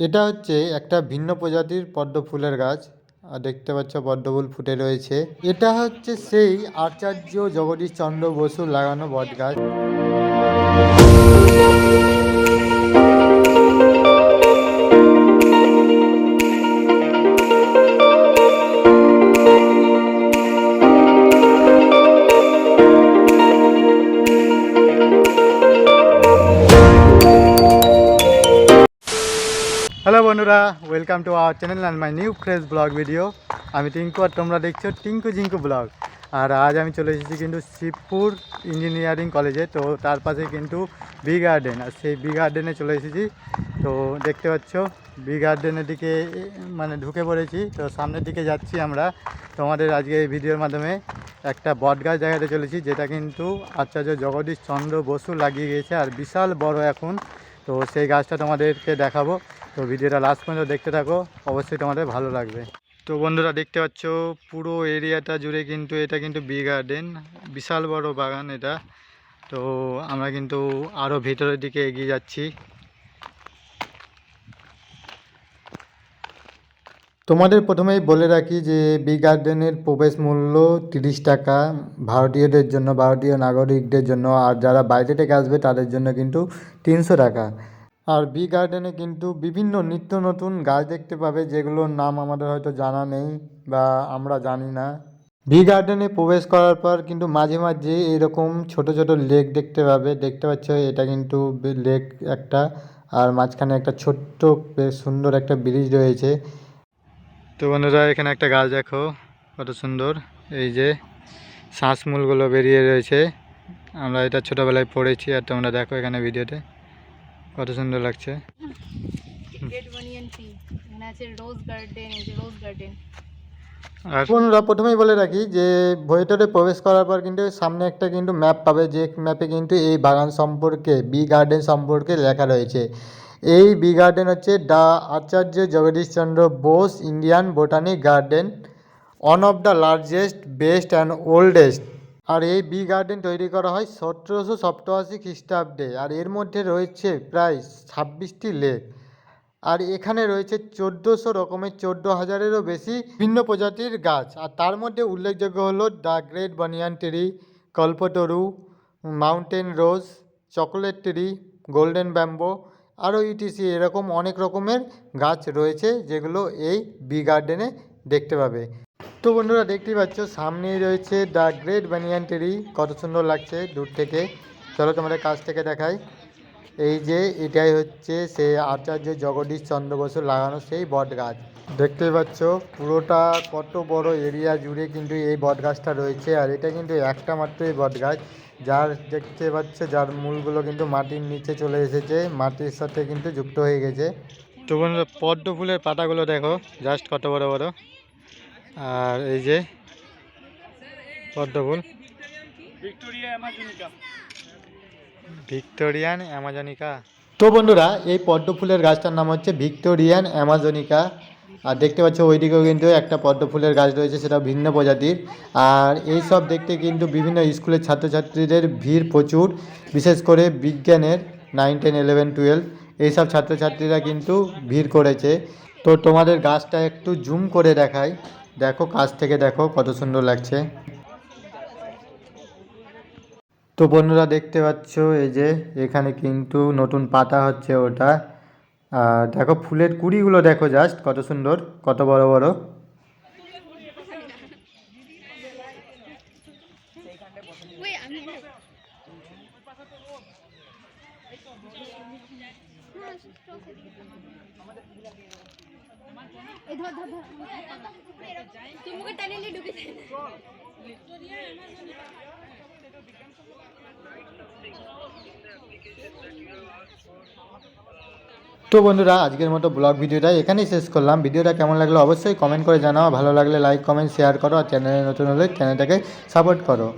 এটা হচ্ছে একটা ভিন্ন প্রজাতির পদ্ম ফুলের গাছ। আর দেখতে পাচ্ছ পদ্ম ফুল ফুটে রয়েছে। এটা হচ্ছে সেই আচার্য জগদীশ চন্দ্র বসু লাগানো বট গাছ হ্যালো বন্ধুরা welcome to our channel and my new fresh blog video আমি টিঙ্কু আর তোমরা দেখছ টিঙ্কু জিঙ্কু ব্লগ আর আজ আমি চলে এসেছি কিন্তু শিবপুর ইঞ্জিনিয়ারিং কলেজে তো তার পাশে কিন্তু বি গার্ডেন আর সেই বি গার্ডেনে চলে এসেছি। তো দেখতে পাচ্ছ বি গার্ডেনের দিকে মানে ঢুকে পড়েছি। তো সামনের দিকে যাচ্ছি আমরা। তোমাদের আজকে এই ভিডিওর মাধ্যমে একটা বট গাছ দেখাতে চলেছি, যেটা কিন্তু আচার্য জগদীশ চন্দ্র বসু লাগিয়ে গিয়েছে। আর বিশাল বড় এখন তো সেই গাছটা তোমাদেরকে দেখাবো। তো ভিডিওটা লাস্ট পর্যন্ত দেখতে থাকো, অবশ্যই তোমাদের ভালো লাগবে। তো বন্ধুরা, দেখতে পাচ্ছ, পুরো এরিয়াটা জুড়ে কিন্তু এটা কিন্তু বি গার্ডেন বিশাল বড় বাগান এটা। তো আমরা কিন্তু আরও ভেতরের দিকে এগিয়ে যাচ্ছি। তোমাদের প্রথমেই বলে রাখি যে বি গার্ডেনের প্রবেশ মূল্য তিরিশ টাকা। ভারতীয়দের জন্য, ভারতীয় নাগরিকদের জন্য, আর যারা বাইরে থেকে আসবে তাদের জন্য কিন্তু তিনশো টাকা। আর বি গার্ডেনে কিন্তু বিভিন্ন নিত্য নতুন গাছ দেখতে পাবে, যেগুলোর নাম আমাদের হয়তো জানা নেই বা আমরা জানি না। বি গার্ডেনে প্রবেশ করার পর কিন্তু মাঝে মাঝে এরকম ছোট ছোট লেক দেখতে পাবে। দেখতে পাচ্ছ, এটা কিন্তু লেক একটা, আর মাঝখানে একটা ছোট্ট সুন্দর একটা ব্রিজ রয়েছে। তো বন্ধুরা এখানে একটা গাছ দেখো কত সুন্দর। এই যে শ্বাসমূলগুলো বেরিয়ে রয়েছে। আমরা এটা ছোটোবেলায় পড়েছি আর তোমরা দেখো এখানে ভিডিওতে কত সুন্দর লাগছে। গেট বানিয়ান ট্রি এখানে আছে রোজ গার্ডেন এই যে রোজ গার্ডেন আর বন্ধুরা প্রথমেই বলে রাখি যে ভেতরে প্রবেশ করার পর কিন্তু সামনে একটা কিন্তু ম্যাপ পাবে যে ম্যাপে কিন্তু এই বাগান সম্পর্কে বি গার্ডেন সম্পর্কে লেখা রয়েছে। এই বি গার্ডেন হচ্ছে the Acharya Jagadishchandra Bose Indian botanic garden one of the largest best and oldest আর এই বি গার্ডেন তৈরি করা হয় সতেরোশো সপ্তআশি খ্রিস্টাব্দে, আর এর মধ্যে রয়েছে প্রায় ছাব্বিশটি লেক। আর এখানে রয়েছে চোদ্দোশো রকমের চোদ্দ হাজারেরও বেশি ভিন্ন প্রজাতির গাছ। আর তার মধ্যে উল্লেখযোগ্য হলো the great banyan tree, Kalpataru, mountain rose, chocolate tree, golden bamboo আরও ইটিসি এরকম অনেক রকমের গাছ রয়েছে যেগুলো এই বি গার্ডেনে দেখতে পাবে। তো বন্ধুরা দেখতেই পাচ্ছ, সামনেই রয়েছে দ্য গ্রেট বানিয়ান টেরি কত সুন্দর লাগছে দূর থেকে। চলো তোমাদের কাছ থেকে দেখাই। এই যে এটাই হচ্ছে সে আচার্য জগদীশ চন্দ্র বসু লাগানো সেই বট গাছ দেখতেই পাচ্ছ, পুরোটা কত বড় এরিয়া জুড়ে কিন্তু এই বট গাছটা রয়েছে আর এটা কিন্তু একটা মাত্রই বট গাছ যার দেখতে পাচ্ছে, যার মূলগুলো কিন্তু মাটির নিচে চলে এসেছে, মাটির সাথে কিন্তু যুক্ত হয়ে গেছে। তো বন্ধুরা, পদ্ম ফুলের পাতাগুলো দেখো, জাস্ট কত বড় বড়। আর এই যে পদ্ম ফুল। ভিক্টোরিয়ান অ্যামাজনিকা। তো বন্ধুরা, এই পদ্ম ফুলের গাছটার নাম হচ্ছে ভিক্টোরিয়ান অ্যামাজনিকা। আর দেখতে পাচ্ছ, ওইদিকেও কিন্তু একটা পদ্ম ফুলের গাছ রয়েছে সেটা ভিন্ন প্রজাতির। আর এই সব দেখতে কিন্তু বিভিন্ন স্কুলের ছাত্রছাত্রীদের ভিড় প্রচুর, বিশেষ করে বিজ্ঞানের নাইন, টেন, ইলেভেন, টুয়েলভ, এইসব ছাত্রছাত্রীরা কিন্তু ভিড় করেছে। তো তোমাদের গাছটা একটু জুম করে দেখাই। দেখো, কাছ থেকে দেখো কত সুন্দর লাগছে। তো বন্ধুরা দেখতে পাচ্ছ, এই যে এখানে কিন্তু নতুন পাতা হচ্ছে ওটা। আর দেখো ফুলের কুড়িগুলো দেখো জাস্ট কত সুন্দর, কত বড় বড়। তুই মুখে টানে নিয়ে ঢুকে যায় তো বন্ধুরা, আজকের মতো ব্লগ ভিডিওটা এখানেই শেষ করলাম। ভিডিওটা কেমন লাগল অবশ্যই কমেন্ট করে জানাও। ভালো লাগলে লাইক কমেন্ট শেয়ার করো আর চ্যানেলে নতুন হলে চ্যানেলটাকে সাপোর্ট করো।